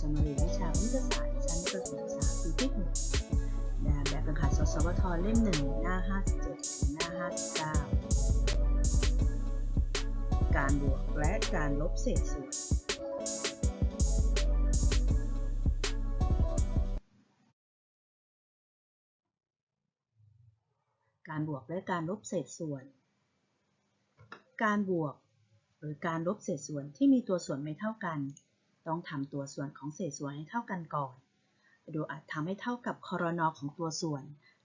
จะมาเรียนวิชาวิทยาศาสตร์ชั้นประถมศึกษาปีที่หนึ่งแบบแบบฝึกหัดสสวทเล่มหนึ่งหน้า 57 ถึงหน้า 59 การบวกและการลบเศษส่วนการบวกและการลบเศษส่วน การบวก หรือการลบเศษส่วนที่มีตัวส่วนไม่เท่ากัน ต้องทำตัวส่วนของเศษส่วนให้เท่ากันก่อน โดยอาจทำให้เท่ากับคอรนอของตัวส่วน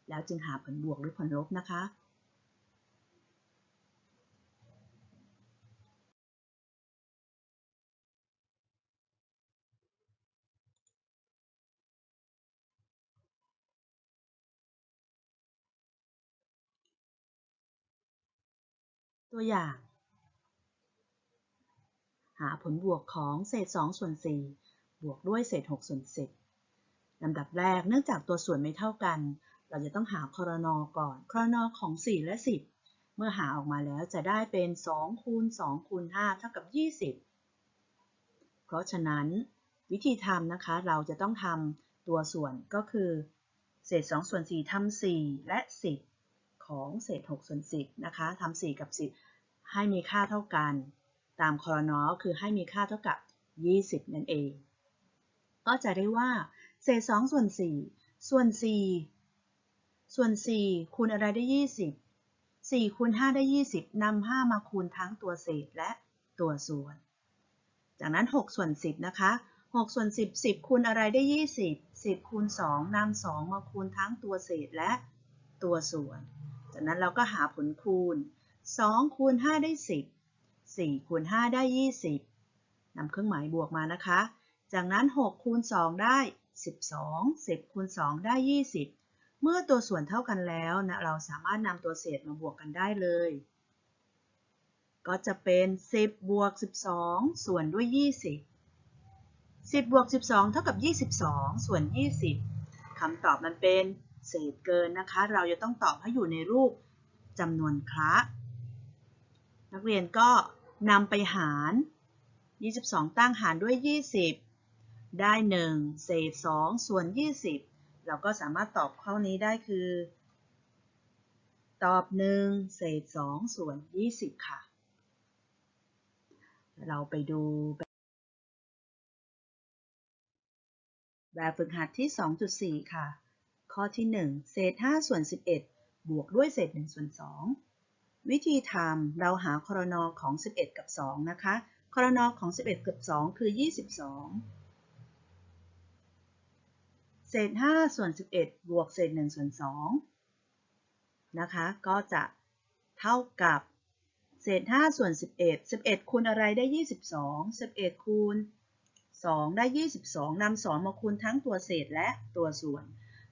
แล้วจึงหาผลบวกหรือผลลบนะคะตัวอย่าง หาผลบวกของเศษ2ส่วน4บวกด้วยเศษ6ส่วน10ลำดับแรกเนื่องจากตัวส่วนไม่เท่ากัน เราจะต้องหาครนอก่อนครนอของ 4 และ 10 เมื่อหาออกมาแล้วจะได้เป็น2คูณ2คูณ5เท่ากับ 20 เพราะฉะนั้น วิธีทำนะคะเราจะต้องทำตัวส่วนก็คือเศษ2ส่วน4ทำ4และ 10 ของเศษ6ส่วน10นะคะทำ4กับ 10 ให้มีค่าเท่ากัน ตามคอรนอคือให้มีค่าเท่ากับ 20 นั่นเอง ก็จะได้ว่า เศษ2ส่วน4ส่วน4ส่วน4คูณอะไรได้ 20 4คูณ5ได้ 20นำ5มาคูณทั้งตัวเศษและตัวส่วน จากนั้น 6 ส่วน 10 นะคะ 6 ส่วน 10 10 คูณอะไรได้ 20 10 คูณ 2นำ2มาคูณทั้งตัวเศษและตัวส่วน จากนั้นเราก็หาผลคูณ 2 คูณ 5 ได้ 10 4คูณ5ได้ 20นำเครื่องหมายบวกมานะคะ จากนั้น 6คูณ2ได้ 12 10คูณ2ได้ 20 เมื่อตัวส่วนเท่ากันแล้วนะเราสามารถนำตัวเศษมาบวกกันได้เลย ก็จะเป็น 10 บวก 12 ส่วนด้วย 20 10บวก 12 เท่ากับ 22 ส่วน 20 คำตอบมันเป็นเศษเกินนะคะ เราจะต้องตอบให้อยู่ในรูปจำนวนคละนักเรียนก็ นำไปหาร 22 ตั้งหารด้วย 20 ได้ 1 เศษ 2 ส่วน 20 เราก็สามารถตอบข้อนี้ได้คือ ตอบ 1 เศษ 2 ส่วน 20 ค่ะ เราไปดูแบบฝึกหัดที่ 2.4 ค่ะ ข้อที่ 1 เศษ 5 ส่วน 11 บวกด้วยเศษ 1 ส่วน 2 วิธีทำเราหาครนอของ 11 กับ 2 นะคะ ครนอของ 11 กับ 2 คือ 22 เศษ 5 ส่วน 11 บวกเศษ 1 ส่วน 2 นะคะ ก็จะเท่ากับ เศษ 5 ส่วน 11 11 คูณอะไรได้ 22 11 คูณ 2 ได้ 22นำ2มาคูณทั้งตัวเศษและตัวส่วน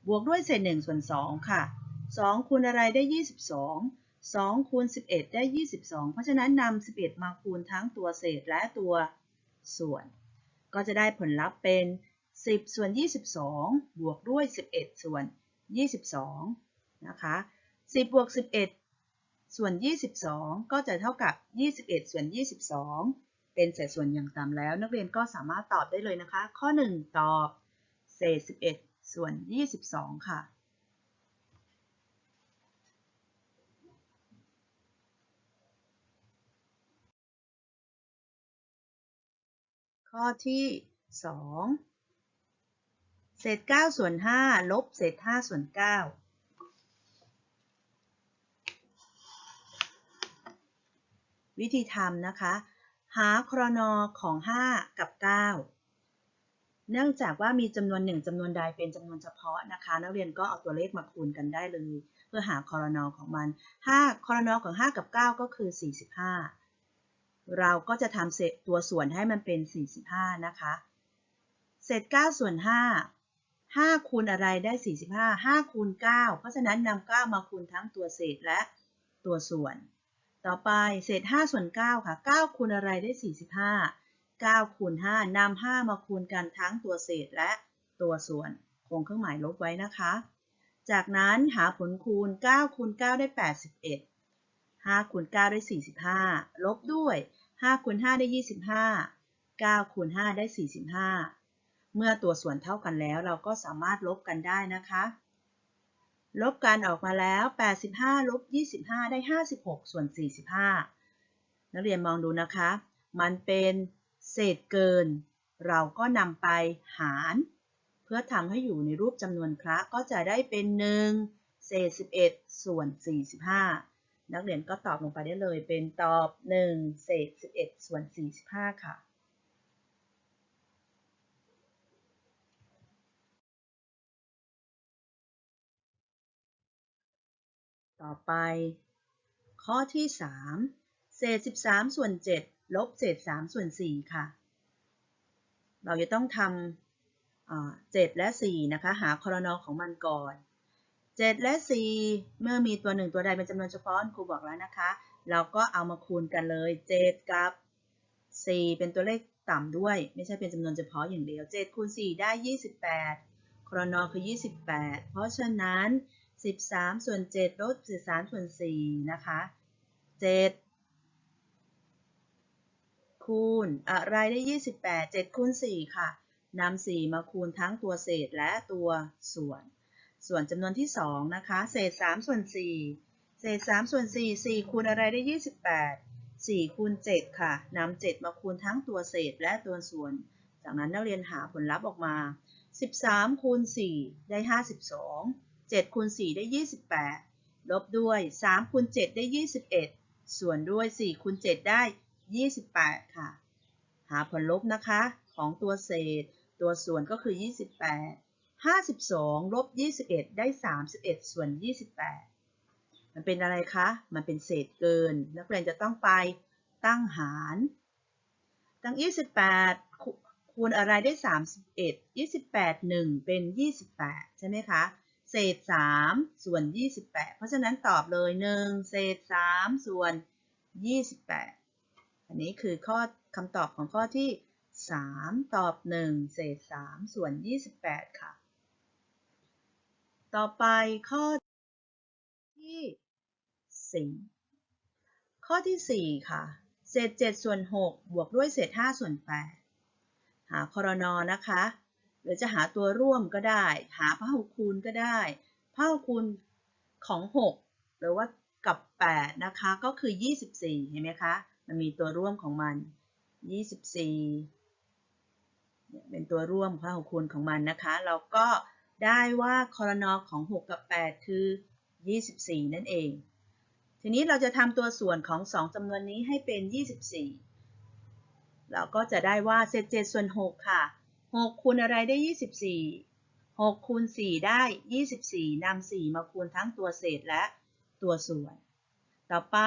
บวกด้วยเศษ 1 ส่วน 2 ค่ะ 2 คูณอะไรได้ 22 2คูณ11 ได้ 22 เพราะฉะนั้นนำ11 มาคูณทั้งตัวเศษและตัวส่วน ก็จะได้ผลลัพธ์เป็น 10 ส่วน 22 บวกด้วย 11 ส่วน 22 นะคะ 10 บวก 11 ส่วน 22 ก็จะเท่ากับ 21 ส่วน 22 เป็นเศษส่วนอย่างต่ำแล้ว นักเรียนก็สามารถตอบได้เลยนะคะ ข้อ 1 ตอบ เศษ 11 ส่วน 22 ค่ะ ข้อที่ 2 เศษ9ส่วน5ลบเศษ5ส่วน9วิธีทำนะคะ หาครนอของ 5 กับ 9 เนื่องจากว่ามีจำนวนหนึ่งจำนวนใดเป็นจำนวนเฉพาะนะคะ นักเรียนก็เอาตัวเลขมาคูณกันได้เลย เพื่อหาครนอของมัน 5ครนอของ 5 กับ 9 ก็คือ 45 เราก็จะทำเศษตัวส่วนให้มันเป็น 45 นะคะ เศษ9ส่วน 5 5 คูณอะไรได้ 45 5 คูณ 9 เพราะฉะนั้นนำ9มาคูณทั้งตัวเศษและตัวส่วน ต่อไปเศษ 5 ส่วน 9 ค่ะ 9 คูณอะไรได้ 45 9 คูณ 5นำ5มาคูณกันทั้งตัวเศษและตัวส่วน คงเครื่องหมายลบไว้นะคะ จากนั้นหาผลคูณ 9 คูณ 9 ได้ 81 5คูณ9ได้ 45 ลบด้วย5คูณ5ได้ 25 9คูณ5ได้ 45 เมื่อตัวส่วนเท่ากันแล้วเราก็สามารถลบกันได้นะคะ ลบกันออกมาแล้ว 85 ลบ 25 ได้ 56 ส่วน 45 นักเรียนมองดูนะคะ มันเป็นเศษเกิน เราก็นำไปหาร เพื่อทำให้อยู่ในรูปจำนวนคระก็จะได้เป็น 1 เศษ 11 ส่วน 45 นักเรียนก็ตอบลงไปได้เลย เป็นตอบ 1 เศษ 11 ส่วน 45 ค่ะต่อไป ข้อที่ 3 เศษ 13 ส่วน 7 ลบเศษ 3 ส่วน 4 ค่ะ เราจะต้องทำ7และ 4 นะคะ หาคอรนอของมันก่อน 7 และ 4 เมื่อมีตัวหนึ่งตัวใดเป็นจำนวนเฉพาะครูบอกแล้วนะคะ เราก็เอามาคูณกันเลย 7 กับ 4 เป็นตัวเลขต่ำด้วย ไม่ใช่เป็นจำนวนเฉพาะอย่างเดียว 7 คูณ 4 ได้ 28คอรนอคือ 28 เพราะฉะนั้น 13 ส่วน 7 ลบ 13 ส่วน 4 นะคะ 7 คูณอะไรได้ 28 7 คูณ 4 ค่ะนำ4 มาคูณทั้งตัวเศษและตัวส่วน ส่วนจำนวนที่2นะคะ เศษ3ส่วน4เศษ3ส่วน4 4คูณอะไรได้ 28 4คูณ7ค่ะนำ7มาคูณทั้งตัวเศษและตัวส่วน จากนั้นนักเรียนหาผลลัพธ์ออกมา 13คูณ4ได้ 52 7คูณ4ได้ 28 ลบด้วย3คูณ7ได้ 21 ส่วนด้วย4คูณ7ได้ 28 ค่ะ หาผลลบนะคะ ของตัวเศษ ตัวส่วนก็คือ 28 52ลบ21 ได้ 31 ส่วน 28 มันเป็นอะไรคะ มันเป็นเศษเกิน นักเรียนจะต้องไปตั้งหาร ตั้ง 28 คูณอะไรได้ 31 28 1 เป็น 28 ใช่ไหมคะ เศษ 3 ส่วน 28 เพราะฉะนั้นตอบเลย 1 เศษ 3 ส่วน 28 อันนี้คือข้อคำตอบของข้อที่3 ตอบ 1 เศษ 3 ส่วน 28 ค่ะ ต่อไปข้อที่ 4 ข้อที่ 4 ค่ะ เศษ 7 ส่วน 6 บวกด้วยเศษ 5 ส่วน 8 หาครนนะคะ หรือจะหาตัวร่วมก็ได้ หาพหุคูณก็ได้พหุคูณของ 6 หรือว่ากับ 8 นะคะ ก็คือ 24 เห็นไหมคะ มันมีตัวร่วมของมัน 24 เป็นตัวร่วมพหุคูณของมันนะคะ เราก็ ได้ว่าคอรนอของ 6 กับ 8 คือ 24 นั่นเอง ทีนี้เราจะทำตัวส่วนของ 2จำนวนนี้ให้เป็น 24 เราก็จะได้ว่าเศษ7ส่วน 6 ค่ะ 6 คูณอะไรได้ 24 6 คูณ 4 ได้ 24นำ4 มาคูณทั้งตัวเศษและตัวส่วน ต่อไป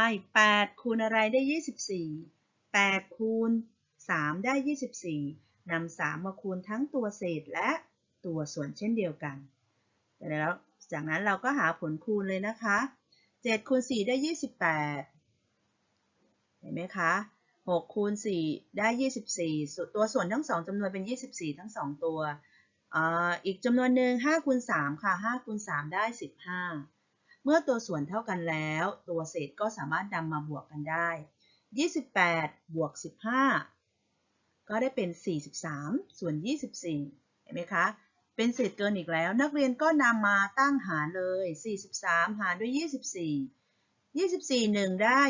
8 คูณอะไรได้ 24 8 คูณ 3 ได้ 24นำ3 มาคูณทั้งตัวเศษและ ตัวส่วนเช่นเดียวกันแล้วจากนั้นเราก็หาผลคูณเลยนะคะ7คูณ4ได้ 28 เห็นไหมคะ6คูณ4ได้ 24ส่วนตัวส่วนทั้ง2จำนวนเป็น 24 ทั้ง2ตัวออีกจำนวนหนึ่ง5คูณ3ค่ะ5คูณ3ได้ 15 เมื่อตัวส่วนเท่ากันแล้ว ตัวเศษก็สามารถนำมาบวกกันได้ 28 บวก 15 ก็ได้เป็น 43 ส่วน 24 เห็นไหมคะ เป็นเศษเกินอีกแล้ว นักเรียนก็นำมาตั้งหารเลย 43 หารด้วย 24 24 1 ได้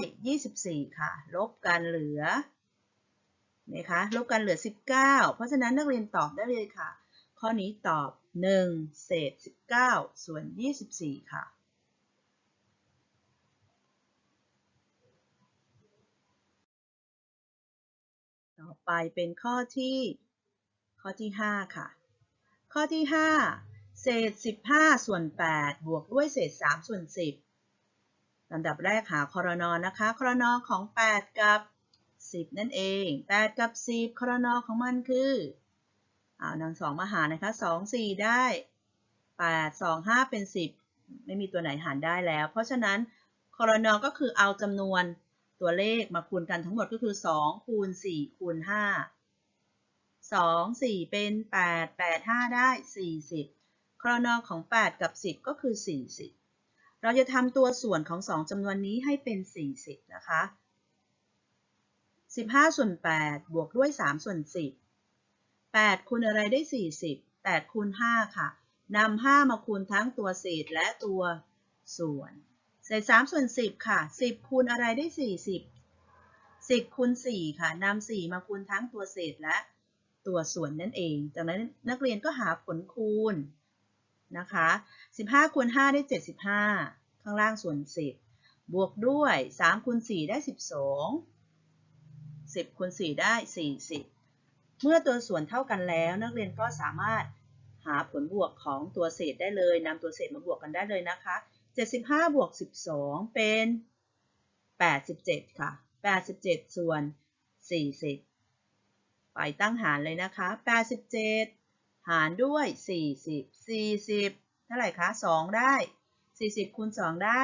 24 ค่ะ ลบกันเหลือนะคะลบกันเหลือ 19 เพราะฉะนั้นนักเรียนตอบได้เลยค่ะ ข้อนี้ตอบ 1 เศษ 19 ส่วน 24 ค่ะต่อไปเป็นข้อที่ข้อที่ 5 ค่ะ ข้อที่ 5 เศษ 15 ส่วน 8 บวกด้วยเศษ 3 ส่วน 10ลำดับแรกหาครนอนะคะครนอของ 8 กับ 10 นั่นเอง 8 กับ 10ครนอของมันคือเอานำสองมาหารนะคะ 2 4 ได้ 8 2 5 เป็น 10 ไม่มีตัวไหนหารได้แล้ว เพราะฉะนั้นครนอก็คือเอาจำนวนตัวเลขมาคูณกันทั้งหมดก็คือ 2 คูณ 4 คูณ 5 2 4 เป็น 8 8 5 ได้ 40คอรนอของ 8 กับ 10 ก็คือ 40 เราจะทำตัวส่วนของ 2จำนวนนี้ให้เป็น 40 นะคะ 15 ส่วน 8 บวกด้วย 3 ส่วน 10 8 คูณอะไรได้ 40 8 คูณ 5 ค่ะ นำ 5 มาคูณทั้งตัวเศษและตัวส่วน เศษ 3 ส่วน 10 ค่ะ 10 คูณอะไรได้ 40 10คูณ4ค่ะนำ4มาคูณทั้งตัวเศษและ ตัวส่วนนั่นเอง จากนั้นนักเรียนก็หาผลคูณนะคะ 15คูณ5ได้ 75 ข้างล่างส่วน 10 บวกด้วย3คูณ4ได้ 12 10คูณ4ได้ 40 เมื่อตัวส่วนเท่ากันแล้ว นักเรียนก็สามารถหาผลบวกของตัวเศษได้เลยนำตัวเศษมาบวกกันได้เลยนะคะ 75 บวก 12 เป็น 87 ค่ะ 87 ส่วน 40 ไปตั้งหารเลยนะคะ 87 หารด้วย 40 40 เท่าไหร่คะ 2 ได้ 40คูณ2ได้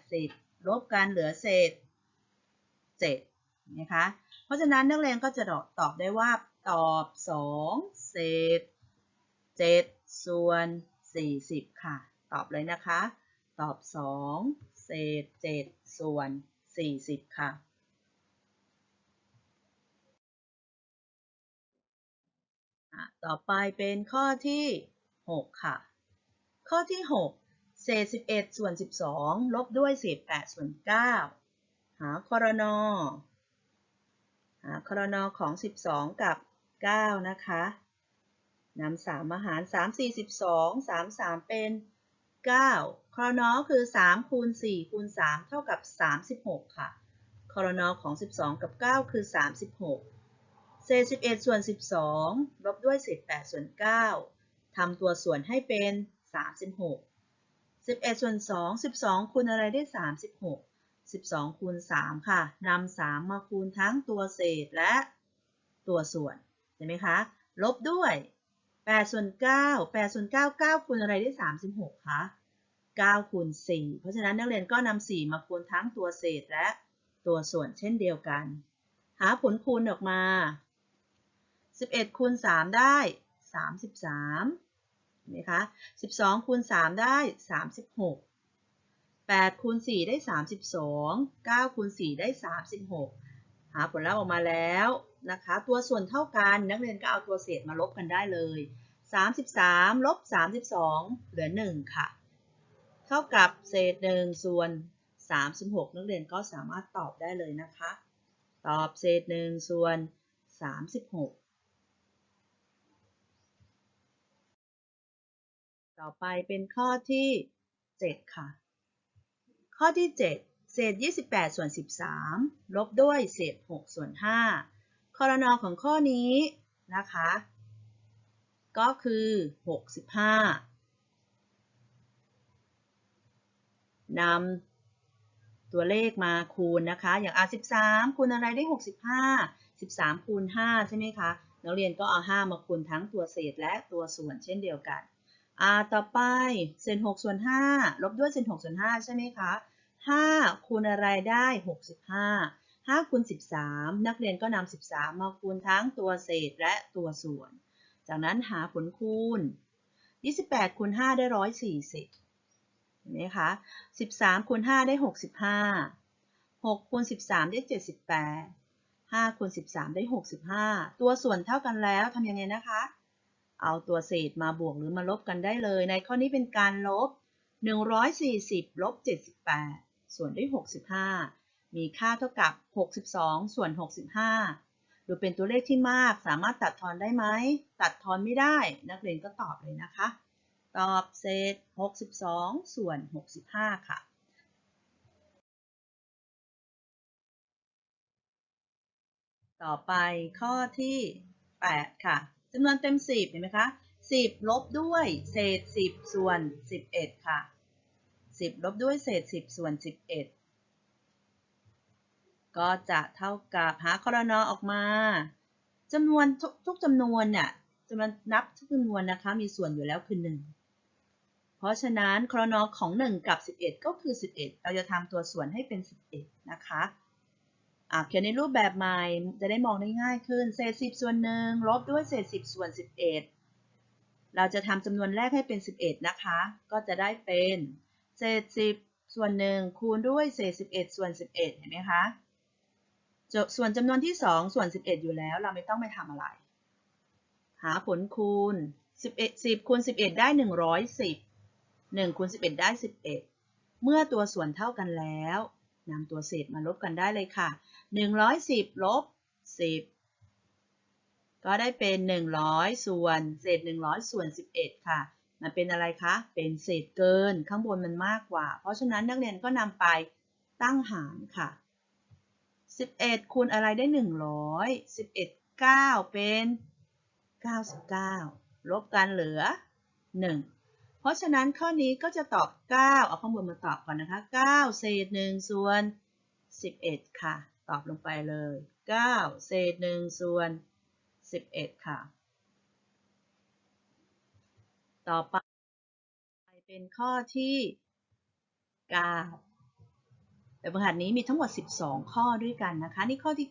80 ลบกันเหลือเศษ 7 นะคะ เพราะฉะนั้นนักเรียนก็จะตอบได้ว่าตอบ 2 เศษ 7 ส่วน 40 ค่ะ ตอบเลยนะคะ ตอบ 2 เศษ 7 ส่วน 40 ค่ะ ต่อไปเป็นข้อที่ 6 ค่ะ ข้อที่ 6 เศษ 11 ส่วน 12 ลบด้วยเศษ8ส่วน 9 หาคอรนอหาคอรนอของ 12 กับ 9 นะคะนำ3มาหาร 3 4 12 3 3 เป็น 9คอรนอคือ 3 คูณ 4 คูณ 3 เท่ากับ 36 ค่ะคอรนอของ 12 กับ 9 คือ 36 เศษ 11 ส่วน 12 ลบด้วยเศษ 8 ส่วน 9 ทำตัวส่วนให้เป็น 36 11 ส่วน 2 12 คูณอะไรได้ 36 12 คูณ 3 ค่ะ นำ 3 มาคูณทั้งตัวเศษและตัวส่วน เห็นไหมคะ ลบด้วย 8 ส่วน 9 8 ส่วน 9 9 คูณอะไรได้ 36 คะ 9 คูณ 4 เพราะฉะนั้นนักเรียนก็นำ 4 มาคูณทั้งตัวเศษและตัวส่วนเช่นเดียวกัน หาผลคูณออกมา 11คูณ3ได้ 33เห็นไหมคะ12คูณ3ได้ 36 8คูณ4ได้ 32 9คูณ4ได้ 36 หาผลลัพธ์ออกมาแล้วนะคะ ตัวส่วนเท่ากันนักเรียนก็เอาตัวเศษมาลบกันได้เลย 33ลบ32 เหลือ 1 ค่ะ เท่ากับเศษ 1 ส่วน 36 นักเรียนก็สามารถตอบได้เลยนะคะ ตอบเศษ 1 ส่วน36 ต่อไปเป็นข้อที่ 7 ค่ะ ข้อที่ 7 เศษ 28 ส่วน 13 ลบด้วยเศษ 6 ส่วน 5 คอรนอของข้อนี้นะคะ ก็คือ 65นำตัวเลขมาคูณนะคะ อย่าง R 13 คูณอะไรได้ 65 13คูณ5ใช่ไหมคะนักเรียนก็เอา 5 มาคูณทั้งตัวเศษและตัวส่วนเช่นเดียวกัน อ่าต่อไปเศษ6ส่วน5ลบด้วยเศษ6ส่วน5ใช่ไหมคะ5คูณอะไรได้65 5คูณ13นักเรียนก็นำ13มาคูณทั้งตัวเศษและตัวส่วน จากนั้นหาผลคูณ28คูณ5ได้140เห็นไหมคะ13คูณ5ได้65 6คูณ13ได้78 5คูณ13ได้65ตัวส่วนเท่ากันแล้วทำยังไงนะคะ เอาตัวเศษมาบวกหรือมาลบกันได้เลย ในข้อนี้เป็นการลบ 140ลบ78 ส่วนด้วย 65 มีค่าเท่ากับ 62 ส่วน 65 ดูเป็นตัวเลขที่มากสามารถตัดทอนได้ไหม ตัดทอนไม่ได้ นักเรียนก็ตอบเลยนะคะ ตอบเศษ 62 ส่วน 65 ค่ะต่อไปข้อที่ 8 ค่ะ จำนวนเต็ม 10 เห็นไหมคะ 10 ลบด้วย เศษ 10 ส่วน 11 ค่ะ 10 ลบด้วยเศษ 10 ส่วน 11 ก็จะเท่ากับหาคอรนอออกมาจำนวนทุกทุกจำนวนเนี่ยจำนวนนับทุกจำนวนนะคะ มีส่วนอยู่แล้วคือ 1 เพราะฉะนั้นคอรนอของ 1 กับ 11 ก็คือ 11 เราจะทำตัวส่วนให้เป็น 11 นะคะ เขียนในรูปแบบใหม่จะได้มองได้ง่ายขึ้น เศษ 10 ส่วนหนึ่งลบด้วยเศษ 10 ส่วน 11 เราจะทำจำนวนแรกให้เป็น 11 นะคะ ก็จะได้เป็น เศษ 10 ส่วนหนึ่งคูณด้วยเศษ 11 ส่วน 11 เห็นไหมคะ ส่วนจำนวนที่ 2 ส่วน 11 อยู่แล้วเราไม่ต้องไปทำอะไร หาผลคูณ 11 10คูณ11 ได้ 110 1คูณ11 ได้ 11 เมื่อตัวส่วนเท่ากันแล้วนำตัวเศษมาลบกันได้เลยค่ะ 110ลบ10 ก็ได้เป็น 100 ส่วน เศษ 100 ส่วน 11 ค่ะ มันเป็นอะไรคะ เป็นเศษเกิน ข้างบนมันมากกว่า เพราะฉะนั้นนักเรียนก็นำไปตั้งหารค่ะ 11 คูณอะไรได้ 100 11 9 เป็น 99 ลบกันเหลือ 1 เพราะฉะนั้นข้อนี้ก็จะตอบ 9 เอาข้างบนมาตอบก่อนนะคะ 9 เศษ 1 ส่วน 11 ค่ะ ตอบลงไปเลย 9 เศษ 1 ส่วน 11 ค่ะ ต่อไปเป็นข้อที่ 9แบบฝึกหัดนี้มีทั้งหมด 12 ข้อด้วยกันนะคะ นี่ข้อที่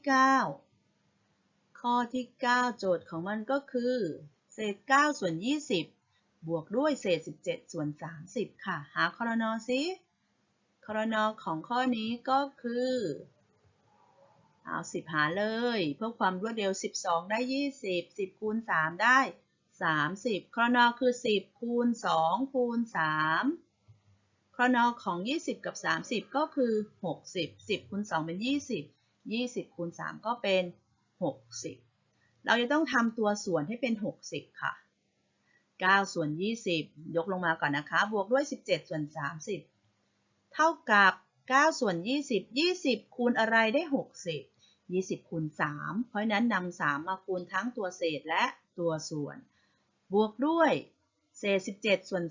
9 ข้อที่ 9 โจทย์ของมันก็คือ เศษ 9 ส่วน 20 บวกด้วยเศษ 17 ส่วน 30 ค่ะ หาคอรนอซิคอรนอของข้อนี้ก็คือ เอา10หาเลย เพื่อความรวดเร็ว 12 ได้ 20 10คูณ3ได้ 30คอรนอคือ 10คูณ2คูณ3คอรนอของ 20 กับ 30 ก็คือ 60 10คูณ2เป็น 20 20คูณ3ก็เป็น 60 เราจะต้องทำตัวส่วนให้เป็น 60 ค่ะ 9 ส่วน 20 ยกลงมาก่อนนะคะ บวกด้วย 17 ส่วน 30 เท่ากับ 9 ส่วน 20 20 คูณอะไรได้ 60 20 คูณ 3 เพราะนั้นนำ3 มาคูณทั้งตัวเศษและตัวส่วน บวกด้วย เศษ 17 ส่วน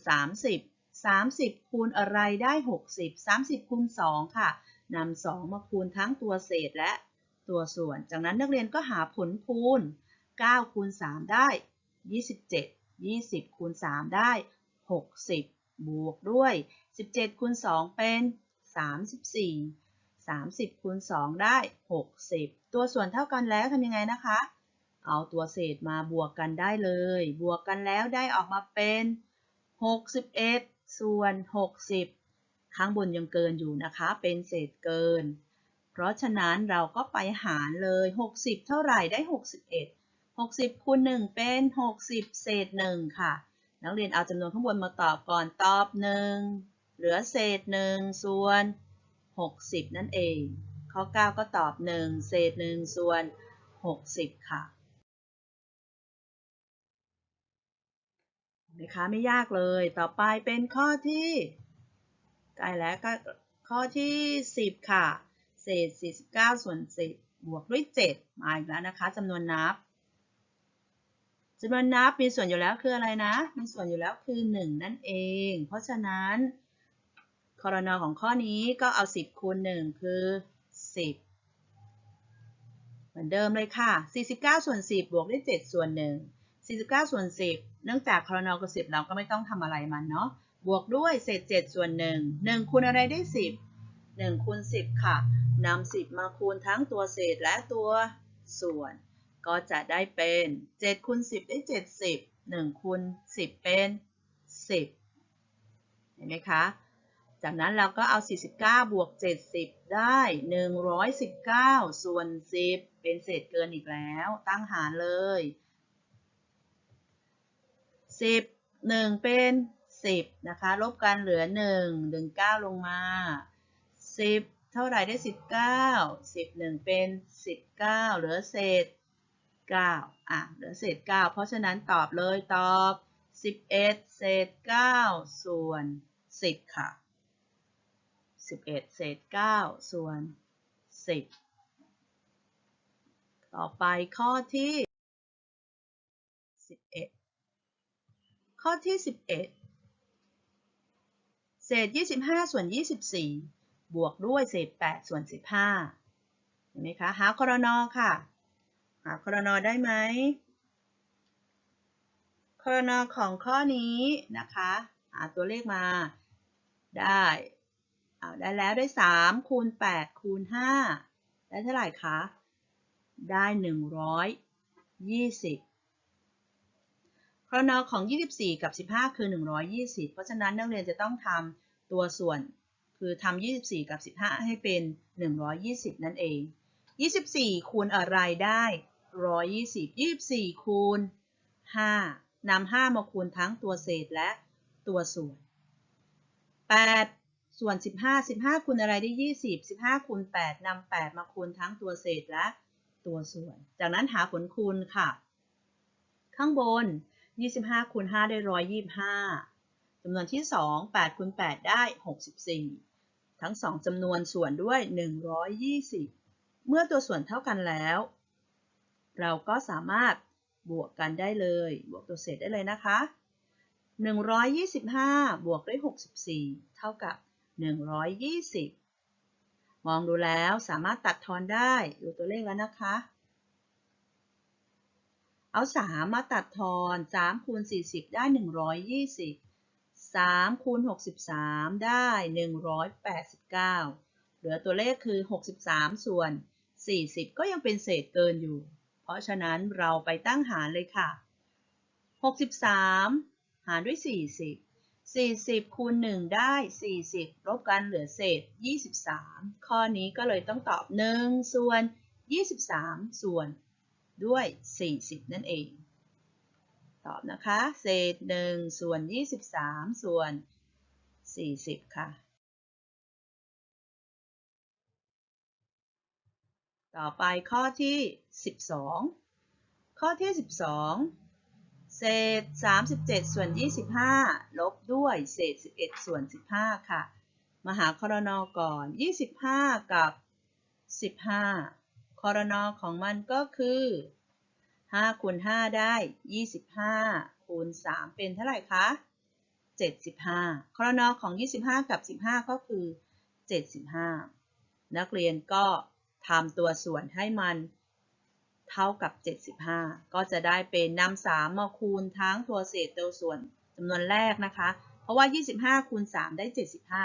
30 30 คูณอะไรได้ 60 30 คูณ 2 ค่ะนำ2 มาคูณทั้งตัวเศษและตัวส่วน จากนั้นนักเรียนก็หาผลคูณ 9 คูณ 3 ได้ 27 20 คูณ 3 ได้ 60 บวกด้วย 17 คูณ 2 เป็น 34 30คูณ2ได้ 60 ตัวส่วนเท่ากันแล้วทำยังไงนะคะ เอาตัวเศษมาบวกกันได้เลย บวกกันแล้วได้ออกมาเป็น 61 ส่วน 60 ข้างบนยังเกินอยู่นะคะ เป็นเศษเกิน เพราะฉะนั้นเราก็ไปหารเลย 60 เท่าไหร่ได้ 61 60คูณ1เป็น 60 เศษ 1 ค่ะ นักเรียนเอาจำนวนข้างบนมาตอบก่อนตอบ 1 เหลือเศษ1ส่วน 60 นั่นเอง ข้อ 9 ก็ตอบ 1 เศษ1ส่วน 60 ค่ะนไหมคะไม่ยากเลยต่อไปเป็นข้อที่ใกล้แล้วก็ข้อที่ 10 ค่ะ เศษ 49 ส่วน 10 บวกด้วย 7 มาอีกแล้วนะคะจำนวนนับจำนวนนับมีส่วนอยู่แล้วคืออะไรนะ มีส่วนอยู่แล้วคือ 1 นั่นเอง เพราะฉะนั้น คอรนอของข้อนี้ก็เอา 10 คูณ 1 คือ 10 เหมือนเดิมเลยค่ะ 49 ส่วน 10 บวกด้วย 7 ส่วน 1 49 ส่วน 10 เนื่องจากคอรนอกับ10 เราก็ไม่ต้องทำอะไรมันเนาะ บวกด้วยเศษ 7 ส่วน 1 1คูณอะไรได้ 10 1คูณ10 ค่ะนำ10 มาคูณทั้งตัวเศษและตัวส่วน ก็จะได้เป็น7คูณ10 ได้ 70 1คูณ10 เป็น 10 เห็นไหมคะ จากนั้นเราก็เอา 49 บวก 70 ได้ 119 ส่วน 10 เป็นเศษเกินอีกแล้ว ตั้งหารเลย 10 1 เป็น 10 นะคะ ลบกันเหลือ1ดึง9ลงมา 10 เท่าไหร่ได้ 19 11 เป็น 19 เหลือเศษ 9 อะ เหลือเศษ 9 เพราะฉะนั้นตอบเลยตอบ 11 เศษ 9 ส่วน10 ค่ะ 11 เศษ 9 ส่วน 10 ต่อไปข้อที่ 11 ข้อที่ 11 เศษ 25 ส่วน 24 บวกด้วยเศษ 8 ส่วน 15 เห็นไหมคะ หาครนอค่ะ หาครนอได้ไหมครนอของข้อนี้นะคะ หาตัวเลขมาได้ เอาได้แล้วได้3คูณ8คูณ5ได้เท่าไหร่คะ ได้ 120ครนอของ 24 กับ 15 คือ 120 เพราะฉะนั้นนักเรียนจะต้องทำตัวส่วน คือทำ24 กับ 15 ให้เป็น 120 นั่นเอง 24 คูณอะไรได้ 120 24 คูณ 5นำ5มาคูณทั้งตัวเศษและตัวส่วน 8 ส่วน 15 15คูณอะไรได้ 20 15คูณ8นำ8มาคูณทั้งตัวเศษและตัวส่วน จากนั้นหาผลคูณค่ะ ข้างบน 25คูณ5ได้ 125จำนวนที่ 2 8คูณ8ได้ 64 ทั้ง 2จำนวนส่วนด้วย 120 เมื่อตัวส่วนเท่ากันแล้ว เราก็สามารถบวกกันได้เลย บวกตัวเศษได้เลยนะคะ 125 บวกด้วย 64 เท่ากับ 120 มองดูแล้วสามารถตัดทอนได้ดูตัวเลขแล้วนะคะ เอา 3 มาตัดทอน3คูณ40 ได้ 120 3คูณ63 ได้ 189 เหลือตัวเลขคือ 63 ส่วน 40 ก็ยังเป็นเศษเกินอยู่ เพราะฉะนั้นเราไปตั้งหารเลยค่ะ 63 หารด้วย 40 40คูณ1ได้ 40 ลบกันเหลือเศษ 23 ข้อนี้ก็เลยต้องตอบ 1 ส่วน 23 ส่วนด้วย 40 นั่นเอง ตอบนะคะ เศษ 1 ส่วน 23 ส่วน 40 ค่ะ ต่อไปข้อที่ 12 ข้อที่ 12 เศษ 37 ส่วน 25 ลบด้วยเศษ 11 ส่วน 15 ค่ะ มาหาคอรนอก่อน 25 กับ 15คอรนอของมันก็คือ5คูณ5ได้ 25 คูณ 3 เป็นเท่าไหร่คะ 75คอรนอของ 25 กับ 15 ก็คือ 75 นักเรียนก็ทำตัวส่วนให้มัน เท่ากับ 75 ก็จะได้เป็นนำ3มาคูณทั้งตัวเศษตัวส่วนจำนวนแรกนะคะ เพราะว่า 25 คูณ 3 ได้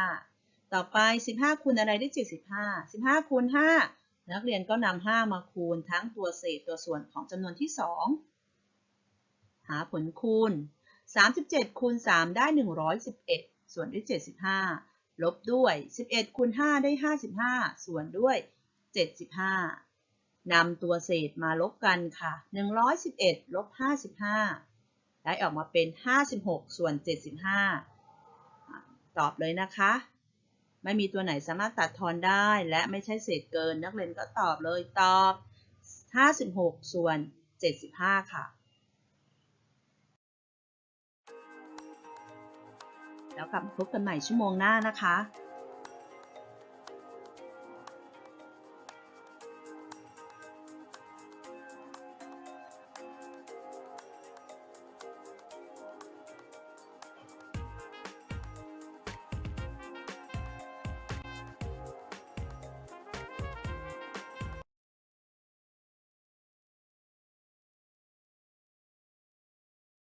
75 ต่อไป 15 คูณอะไรได้ 75 15 คูณ 5 นักเรียนก็นำ5มาคูณทั้งตัวเศษตัวส่วนของจำนวนที่ 2 หาผลคูณ 37 คูณ 3 ได้ 111 ส่วนด้วย 75 ลบด้วย 11 คูณ 5 ได้ 55 ส่วนด้วย 75 นำตัวเศษมาลบกันค่ะ 111ลบ55 ได้ออกมาเป็น 56 ส่วน 75 ตอบเลยนะคะ ไม่มีตัวไหนสามารถตัดทอนได้และไม่ใช่เศษเกิน นักเรียนก็ตอบเลยตอบ 56 ส่วน 75 ค่ะ แล้วกลับพบกันใหม่ชั่วโมงหน้านะคะ